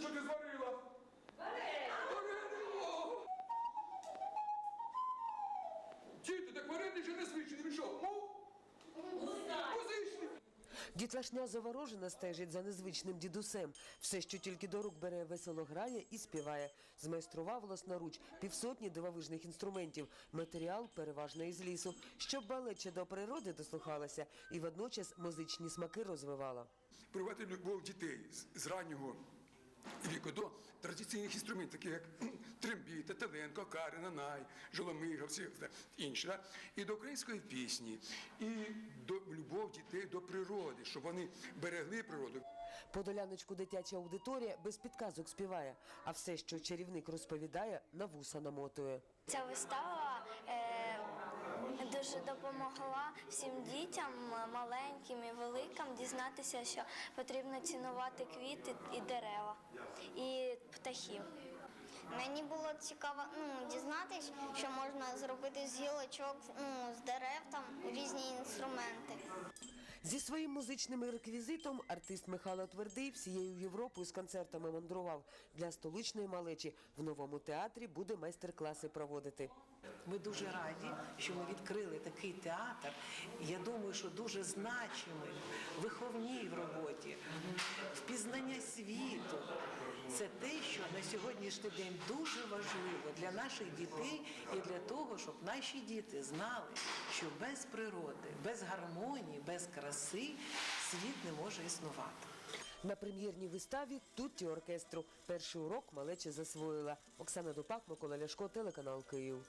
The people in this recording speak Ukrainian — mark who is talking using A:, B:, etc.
A: Що ти зварила? Варено! Діти, так варений же не свідчений. Він що? Музичний.
B: Дітлашня заворожена стежить за незвичним дідусем. Все, що тільки до рук бере, весело грає і співає. Змайстрував власноруч півсотні дивовижних інструментів. Матеріал переважно із лісу, щоб балеча до природи дослухалася і водночас музичні смаки розвивала.
A: Привати любов дітей з раннього віку до традиційних інструментів, таких як трембіта, теленко, карина, най, жоломига, всі інші. Да? І до української пісні, і до любов дітей до природи, щоб вони берегли природу.
B: Подоляночку дитяча аудиторія без підказок співає, а все, що чарівник розповідає, на вуса намотує.
C: Ця вистава е, дуже допомогла всім дітям, маленьким і великим, дізнатися, що потрібно цінувати квіти і дерева, і птахів.
D: Мені було цікаво ну, дізнатися, що можна зробити з гілочок, ну, з дерев, там різні інструменти.
B: Зі своїм музичним реквізитом артист Михайло Твердий всією Європою з концертами мандрував. Для столичної малечі в новому театрі буде майстер-класи проводити.
E: Ми дуже раді, що ми відкрили такий театр. Я думаю, що дуже значимий, виховній Це те, що на сьогоднішній день дуже важливо для наших дітей і для того, щоб наші діти знали, що без природи, без гармонії, без краси світ не може існувати.
B: На прем'єрній виставі Тутті оркестру. Перший урок малеча засвоїла. Оксана Дупак, Микола Ляшко, телеканал Київ.